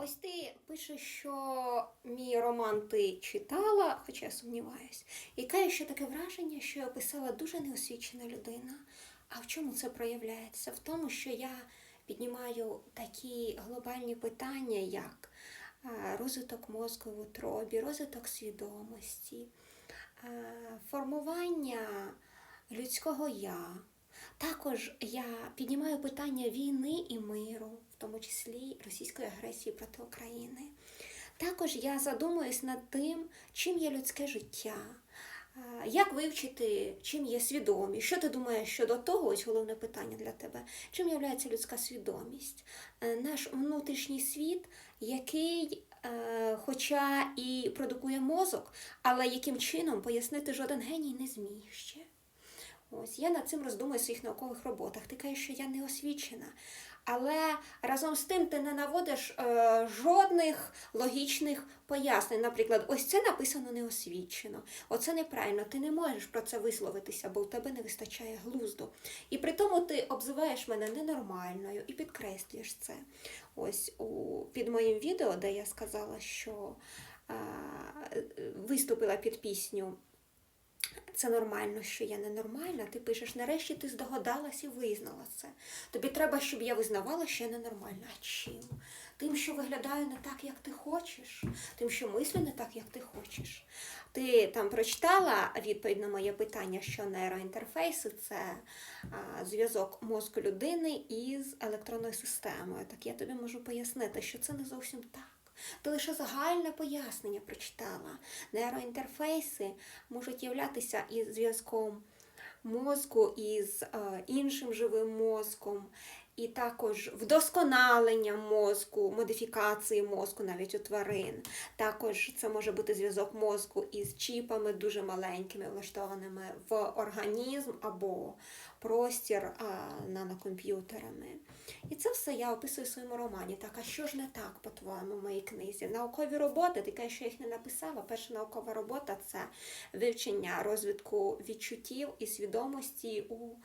Ось ти пишеш, що мій роман ти читала, хоча я сумніваюсь, і каже, що таке враження, що я писала дуже неосвічена людина. А в чому це проявляється? В тому, що я піднімаю такі глобальні питання, як розвиток мозку в утробі, розвиток свідомості, формування людського я. Також я піднімаю питання війни і миру, в тому числі російської агресії проти України. Також я задумуюсь над тим, чим є людське життя, як вивчити, чим є свідомість. Що ти думаєш щодо того? Ось головне питання для тебе. Чим є людська свідомість? Е, Наш внутрішній світ, який, е, хоча і продукує мозок, але яким чином пояснити жоден геній не зміг ще. Ось я над цим роздумую в своїх наукових роботах. Ти кажеш, що я не освічена. Але разом з тим ти не наводиш е, жодних логічних пояснень. Наприклад, ось це написано неосвічено, оце неправильно. Ти не можеш про це висловитися, бо в тебе не вистачає глузду. І при тому ти обзиваєш мене ненормальною і підкреслюєш це. Ось у, під моїм відео, де я сказала, що е, виступила під пісню це нормально, що я ненормальна. Ти пишеш, нарешті ти здогадалась і визнала це. Тобі треба, щоб я визнавала, що я ненормальна. А чим? Тим, що виглядаю не так, як ти хочеш, тим, що мислю не так, як ти хочеш. Ти там прочитала відповідь на моє питання, що нейроінтерфейси це зв'язок мозку людини із електронною системою. Так я тобі можу пояснити, що це не зовсім так. Ти лише загальне пояснення прочитала. Нейроінтерфейси можуть являтися із зв'язком мозку із е, іншим живим мозком, і також вдосконалення мозку, модифікації мозку навіть у тварин. Також це може бути зв'язок мозку із чіпами дуже маленькими, влаштованими в організм або простір нанокомп'ютерами. І це все я описую в своєму романі. Так, а що ж не так, по-твоєму, в моїй книзі? Наукові роботи, ти кажеш, що я їх не написала. Перша наукова робота це вивчення розвитку відчуттів і свідомості у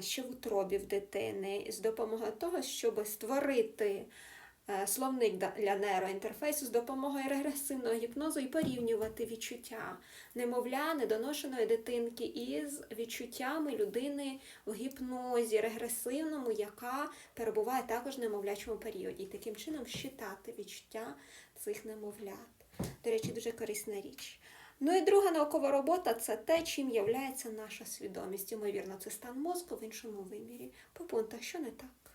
ще в утробі в дитини з допомогою того, щоб створити е, словник для нейроінтерфейсу з допомогою регресивного гіпнозу і порівнювати відчуття немовля, недоношеної дитинки із відчуттями людини в гіпнозі регресивному, яка перебуває також в немовлячому періоді. І таким чином щитати відчуття цих немовлят. До речі, дуже корисна річ. Ну і друга наукова робота це те, чим є наша свідомість. Ймовірно, це стан мозку в іншому вимірі. По пунктах, що не так?